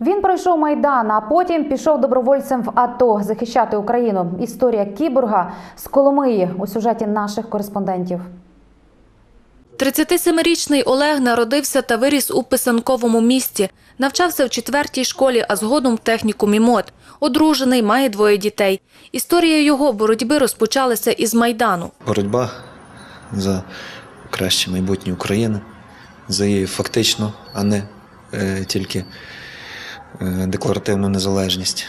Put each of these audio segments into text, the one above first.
Він пройшов майдан, а потім пішов добровольцем в АТО захищати Україну. Історія кіборга з Коломиї у сюжеті наших кореспондентів. 37-річний Олег народився та виріс у писанковому місті. Навчався в четвертій школі, а згодом в технікумі МОД. Одружений, має двоє дітей. Історія його боротьби розпочалася із Майдану. боротьба за краще майбутнє України, за її фактичну, а не е, тільки декларативну незалежність,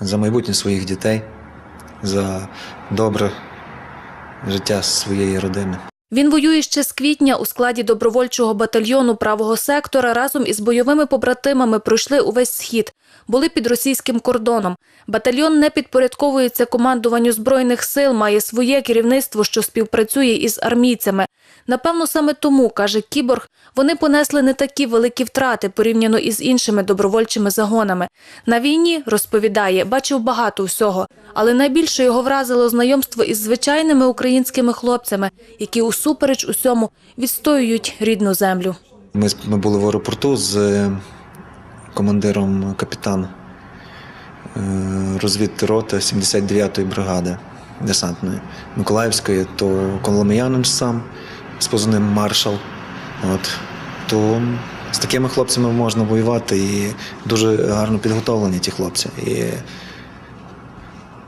за майбутнє своїх дітей, за добре життя своєї родини. Він воює ще з квітня у складі добровольчого батальйону правого сектора. Разом із бойовими побратимами пройшли увесь схід, були під російським кордоном. Батальйон не підпорядковується командуванню збройних сил, має своє керівництво, що співпрацює із армійцями. Напевно, саме тому каже Кіборг, вони понесли не такі великі втрати порівняно із іншими добровольчими загонами. На війні розповідає, бачив багато всього, але найбільше його вразило знайомство із звичайними українськими хлопцями, які усупереч усьому відстоюють рідну землю. Ми, ми були в аеропорту з е, командиром капітан е, розвідти роти 79-ї бригади десантної Миколаївської, то Коломиянин сам з позивним маршал. От, то з такими хлопцями можна воювати і дуже гарно підготовлені ті хлопці. І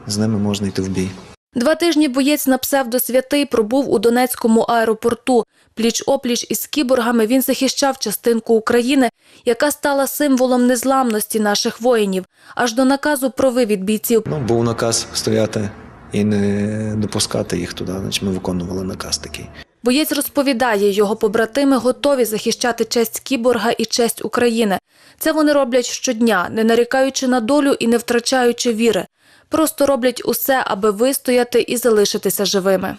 з ними можна йти в бій. Два тижні боєць на псевдосвятий пробув у Донецькому аеропорту. Пліч-опліч із кіборгами він захищав частинку України, яка стала символом незламності наших воїнів, аж до наказу про вивід бійців. Ну, був наказ стояти і не допускати їх туди, значить ми виконували наказ такий. Боєць розповідає, його побратими готові захищати честь кіборга і честь України. Це вони роблять щодня, не нарікаючи на долю і не втрачаючи віри. Просто роблять усе, аби вистояти і залишитися живими.